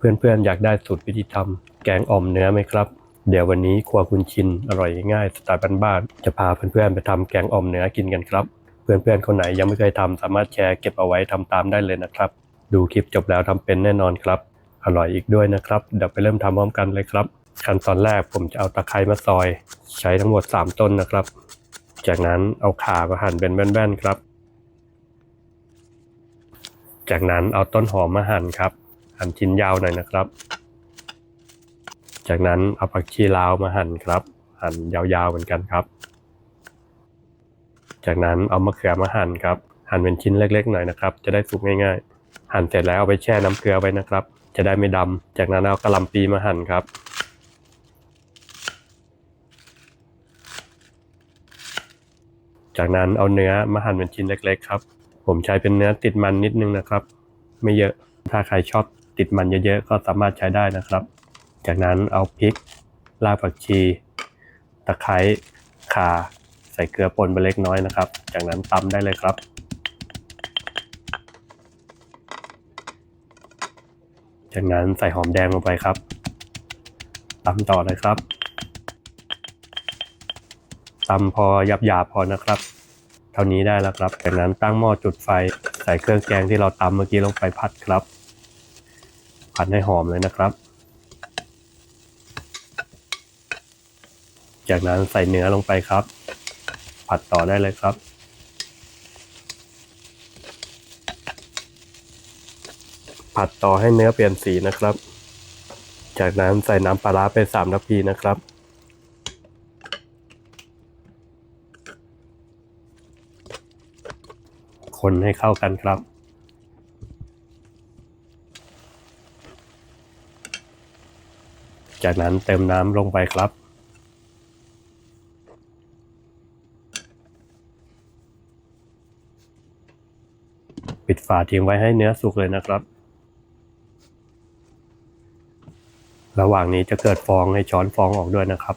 เพื่อนๆ อยากได้สูตรวิธีทำแกงอ่อมเนื้อไหมครับ เดี๋ยววันนี้ครัวคุณชินอร่อยง่ายสไตล์บ้านๆจะพาเพื่อนๆ ไปทำแกงอ่อมเนื้อกินกันครับ เพื่อนๆ คนไหนยังไม่เคยทำสามารถแชร์เก็บเอาไว้ทำตามได้เลยนะครับ ดูคลิปจบแล้วทำเป็นแน่นอนครับ อร่อยอีกด้วยนะครับเดี๋ยวไปเริ่มทำพร้อมกันเลยครับ ขั้นตอนแรกผมจะเอาตะไคร้มาซอย ใช้ทั้งหมด 3 ต้นนะครับ จากนั้นเอาขามาหั่นเป็นแว่นๆครับ จากนั้นเอาต้นหอมมาหั่นครับ หั่นชิ้นยาวหน่อยนะครับ จากนั้นเอาผักชีลาวมาหั่นครับ หั่นยาวๆเหมือนกันครับ จากนั้นเอามะเขือมาหั่นครับ หั่นเป็นชิ้นเล็ก ๆ หน่อยนะครับ จะได้สุกง่ายๆ หั่นเสร็จแล้วเอาไปแช่น้ำเกลือไว้นะครับ จะได้ไม่ดำจากนั้นเอากระลำปีมาหั่นครับจากนั้นเอาเนื้อมาหั่นเป็นชิ้นเล็ก ๆ ครับ ผมใช้เป็นเนื้อติดมันนิดนึงนะครับ ไม่เยอะ ถ้าใครชอบ ติดมันเยอะๆ ก็สามารถใช้ได้นะครับ จากนั้นเอาพริกรากผักชี ตะไคร้ข่า ใส่เกลือป่นไปเล็กน้อยนะครับ จากนั้นตำได้เลยครับ จากนั้นใส่หอมแดงลงไปครับตำต่อเลยครับตำพอหยาบๆพอนะครับ เท่านี้ได้แล้วครับ จากนั้นตั้งหม้อจุดไฟใส่เครื่องแกงที่เราตำเมื่อกี้ลงไปผัดครับ ผัดให้หอมเลยนะครับ จากนั้นใส่เนื้อลงไปครับ ผัดต่อได้เลยครับ ผัดต่อให้เนื้อเปลี่ยนสีนะครับ จากนั้นใส่น้ำปลาร้าไปสามนาทีนะครับคนให้เข้ากันครับ จากนั้นเติมน้ำลงไปครับ ปิดฝาทิ้งไว้ให้เนื้อสุกเลยนะครับ ระหว่างนี้จะเกิดฟองให้ช้อนฟองออกด้วยนะครับ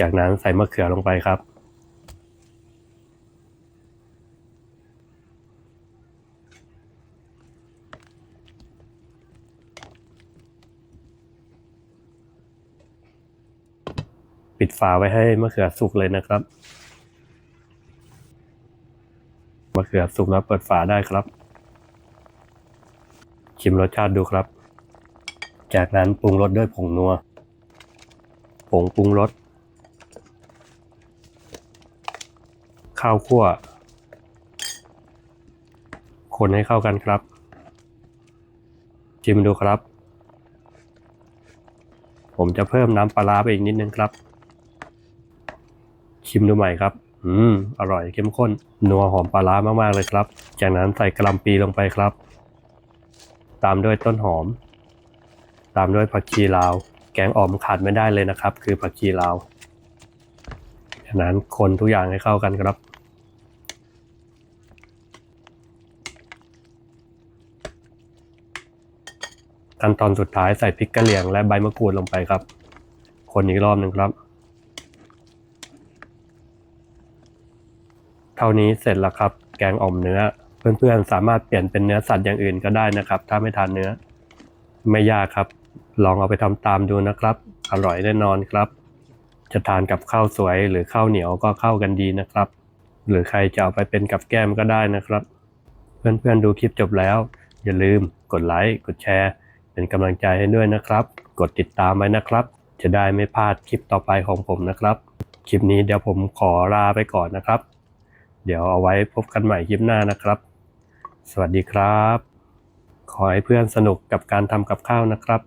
จากนั้นใส่มะเขือลงไปครับ ปิดฝาไว้ให้มะเขือสุกเลยนะครับมะเขือสุกแล้วเปิดฝาได้ครับ ชิมรสชาติดูครับ จากนั้นปรุงรสด้วยผงนัว ผงปรุงรส ข้าวคั่ว คนให้เข้ากันครับชิมดูครับ ผมจะเพิ่มน้ำปลาร้าไปอีกนิดนึงครับ ชิมดูใหม่ครับ อืม อร่อยเข้มข้น นัวหอมปลาร้ามากๆเลยครับ จากนั้นใส่กระหลำปีลงไปครับ ตามด้วยต้นหอม ตามด้วยผักชีลาว แกงอ่อมขาดไม่ได้เลยนะครับ คือผักชีลาว จากนั้นคนทุกอย่างให้เข้ากันครับขั้นตอนสุดท้ายใส่พริกกระเหรี่ยงและใบมะกรูดลงไปครับ คนอีกรอบหนึ่งครับ เท่านี้เสร็จแล้วครับ แกงอ่อมเนื้อ เพื่อนๆสามารถเปลี่ยนเป็นเนื้อสัตว์อย่างอื่นก็ได้นะครับ ถ้าไม่ทานเนื้อ ไม่ยากครับ ลองเอาไปทำตามดูนะครับ อร่อยแน่นอนครับ จะทานกับข้าวสวยหรือข้าวเหนียวก็เข้ากันดีนะครับ หรือใครจะเอาไปเป็นกับแก้มก็ได้นะครับ เพื่อนๆดูคลิปจบแล้ว อย่าลืมกดไลค์กดแชร์ เป็นกำลังใจให้ด้วยนะครับ กดติดตามไว้นะครับ จะได้ไม่พลาดคลิปต่อไปของผมนะครับ คลิปนี้เดี๋ยวผมขอลาไปก่อนนะครับ เดี๋ยวเอาไว้พบกันใหม่คลิปหน้านะครับ สวัสดีครับ ขอให้เพื่อนสนุกกับการทำกับข้าวนะครับ